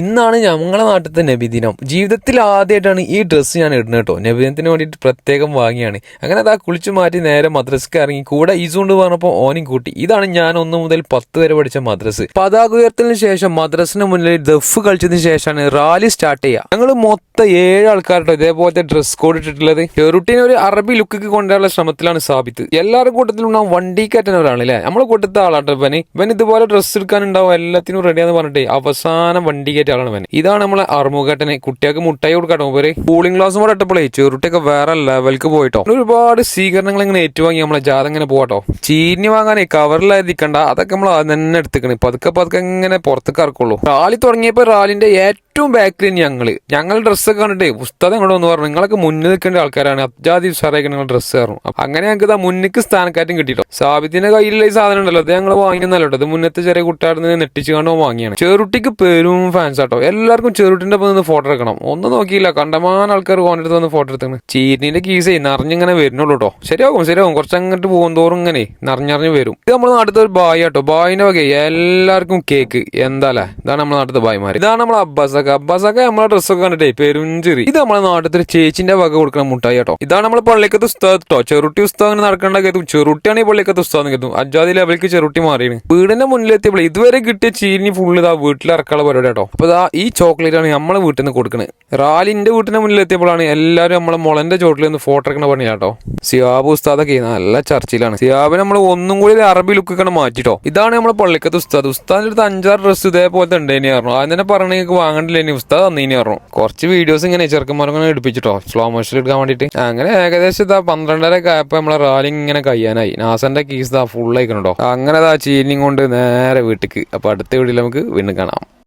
ഇന്നാണ് ഞങ്ങളുടെ നാട്ടിലത്തെ നബിദിനം ജീവിതത്തിൽ ആദ്യമായിട്ടാണ് ഈ ഡ്രസ്സ് ഞാൻ ഇടുന്നത് കേട്ടോ. നബിദിനത്തിന് വേണ്ടിയിട്ട് പ്രത്യേകം വാങ്ങിയാണ്. അങ്ങനെ അതാ കുളിച്ചു മാറ്റി നേരെ മദ്രസക്ക് ഇറങ്ങി കൂടെ ഈസുകൊണ്ട് പറഞ്ഞപ്പോൾ ഓനും കൂട്ടി. ഇതാണ് ഞാൻ ഒന്ന് മുതൽ പത്ത് വരെ പഠിച്ച മദ്രസ്. പതാക ഉയർത്തലിന് ശേഷം മദ്രസിന് മുന്നിൽ ദഫ് കളിച്ചതിന് ശേഷമാണ് റാലി സ്റ്റാർട്ട് ചെയ്യുക. ഞങ്ങൾ മൊത്തം ഏഴ് ആൾക്കാരുടെ ഇതേപോലത്തെ ഡ്രസ് കോഡ് ഇട്ടിട്ടുള്ളത്. ചെറുട്ടിനെ ഒരു അറബി ലുക്ക് കൊണ്ടുവരാനുള്ള ശ്രമത്തിലാണ് സ്ഥാപിത്ത് എല്ലാവരുടെ കൂട്ടത്തിലും വണ്ടി കയറ്റുന്ന അല്ലേ നമ്മളെ കൂട്ടത്തെ ആളാട്ടോ ഇവന്. ഇവൻ ഇതുപോലെ ഡ്രസ്സ് എടുക്കാനുണ്ടാവും. എല്ലാത്തിനും റെഡിയാന്ന് പറഞ്ഞിട്ട് അവസാനം വണ്ടി കയറ്റിയ ആളാണ് പിന്നെ ഇതാണ് നമ്മളെ അറുമുഖട്ടനെ കുട്ടികൾക്ക് മുട്ടായി കൊടുക്കാട്ടോ ഒരു കൂളിംഗ് ഗ്ലാസ് കൂടെ ഇട്ടപ്പോഴേ ചെറുട്ടൊക്കെ വേറെ ലെവൽക്ക് പോയിട്ടോ. ഒരുപാട് സ്വീകരണങ്ങൾ ഇങ്ങനെ ഏറ്റുവാങ്ങി നമ്മളെ ജാഥ ഇങ്ങനെ പോകട്ടോ ചീഞ്ഞ് വാങ്ങാനേ കവറിലായിരിക്കണ്ട അതൊക്കെ നമ്മൾ തന്നെ എടുത്തിക്കണ്. പതുക്കെ പതുക്കെ ഇങ്ങനെ പുറത്തേക്ക് ഇറക്കുള്ളൂ. റാലി തുടങ്ങിയപ്പോൾ റാലിന്റെ ഏറ്റവും ബാക്കിൽ ഞങ്ങൾ. ഞങ്ങൾ ഡ്രസ്സൊക്കെ കണ്ടിട്ടേ പുസ്തകം ഇങ്ങോട്ട് വന്ന് പറഞ്ഞു നിങ്ങളൊക്കെ മുന്നിൽ നിൽക്കേണ്ട ആൾക്കാരാണ്. അബ്ജാദി ഉഷാറായി നിങ്ങൾ ഡ്രസ്സ് കയറും അങ്ങനെ ഞങ്ങൾക്ക് ഇതാ മുന്നിക്ക് സ്ഥാനക്കാറ്റും കിട്ടിയിട്ടോ സാബിത്തിന്റെ കയ്യിലുള്ള ഈ സാധനം ഉണ്ടല്ലോ അത് ഞങ്ങൾ വാങ്ങിയെന്നല്ലോ അത് മുന്നത്തെ ചെറിയ കുട്ടിയാടുന്ന് നെട്ടിച്ച് കണ്ടോ വാങ്ങിയാണ്. ചെറുട്ടിക്ക് പേരും ഫാൻസ് ആട്ടോ. എല്ലാവർക്കും ചെറുട്ടിന്റെ ഒപ്പം നിന്ന് ഫോട്ടോ എടുക്കണം. ഒന്നും നോക്കിയില്ല. കണ്ടമാൻ ആൾക്കാർ കോണിട്ട് വന്ന് ഫോട്ടോ എടുത്തു ചീരിന്റെ കീസേ നിറഞ്ഞിങ്ങനെ വരുന്നുള്ളൂ കേട്ടോ. ശരിയാകും ശരിയാകും. കുറച്ചങ്ങോട്ട് പോകും തോറും ഇങ്ങനെ നിറഞ്ഞറിഞ്ഞ് വരും. ഇത് നമ്മുടെ നാട്ടിലത്തെ ഒരു ബായ് ആട്ടോ. ബായിന്റെ വകയെ. എല്ലാവർക്കും കേക്ക് എന്താ ഇതാണ് നമ്മുടെ നാട്ടിലത്തെ ബായ്മാര്. ഇതാണ് നമ്മളെ അബ്ബാസക്ക അബ്ബാസക്ക നമ്മളെ ഡ്രസ്സൊക്കെ കണ്ടിട്ടേ പെരുഞ്ചിറി ഇത് നമ്മളെ നാട്ടിലത്തെ ചേച്ചിന്റെ വക കൊടുക്കുന്ന മുട്ടായി കേട്ടോ. ഇതാണ് നമ്മളെ പള്ളിക്കത്ത് ഉസ്താദ് കേട്ടോ ചെറുട്ടി ഉസ്താദ് അങ്ങനെ നടക്കേണ്ട കേട്ടും. ചെറുട്ടിയാണ് ഈ പള്ളിക്കത്തെ ഉസ്താദ് കേട്ടു. അജാദി ലെവലിക്ക് ചെറുട്ടി മാറിയാണ്. വീടിന്റെ മുന്നിലെത്തിയപ്പോൾ ഇതുവരെ കിട്ടിയ ചീനി ഫുള്ള് ഇതാ വീട്ടിൽ ഇറക്കാനുള്ള പരിപാടി കേട്ടോ. അപ്പൊ ഇതാ ഈ ചോക്ലേറ്റ് ആണ് നമ്മളെ വീട്ടിൽ നിന്ന് കൊടുക്കുന്നത് റാലിന്റെ വീട്ടിന്റെ മുന്നിലെത്തിയപ്പോഴാണ് എല്ലാവരും നമ്മളെ മുളന്റെ ചോട്ടിൽ നിന്ന് ഫോട്ടോ എടുക്കണ പണി കേട്ടോ. സിയാബ് ഉസ്താദൊക്കെ നല്ല ചർച്ചയിലാണ്. സിയാബ് നമ്മൾ ഒന്നും കൂടി അറബി ലുക്ക് ഒക്കെ മാറ്റിട്ടോ. ഇതാണ് നമ്മളെ പള്ളിക്കത്ത് ഉസ്താദ്. ഉസ്താദിന്റെ അടുത്ത് അഞ്ചാറ് ഡ്രസ്സ് ഇതേപോലത്തെ ഉണ്ടായിരുന്നു ആദ്യം തന്നെ പറഞ്ഞ നിങ്ങൾക്ക് വാങ്ങണ്ടില്ലേനി ഉസ്താദ് തന്നീനി പറഞ്ഞു. കുറച്ച് വീഡിയോസ് ഇങ്ങനെ ചെറുക്കന്മാരങ്ങനെ എടുപ്പിച്ചിട്ടോ. സ്ലോ മോഷൻ എടുക്കാൻ വേണ്ടിയിട്ട്. അങ്ങനെ ഏകദേശം ഇതാ പന്ത്രണ്ടര ഒക്കെ ആയപ്പോ നമ്മളെ റാലി ഇങ്ങനെ കഴിയാനായി നാസന്റെ കീസ് ഫുൾ ആയിക്കണോ അങ്ങനെ ഇതാ ചീനിങ് കൊണ്ട് നേരെ വീട്ടിക്ക്. അപ്പൊ അടുത്ത വീട്ടിൽ നമുക്ക് വീണ്ടും കാണാം.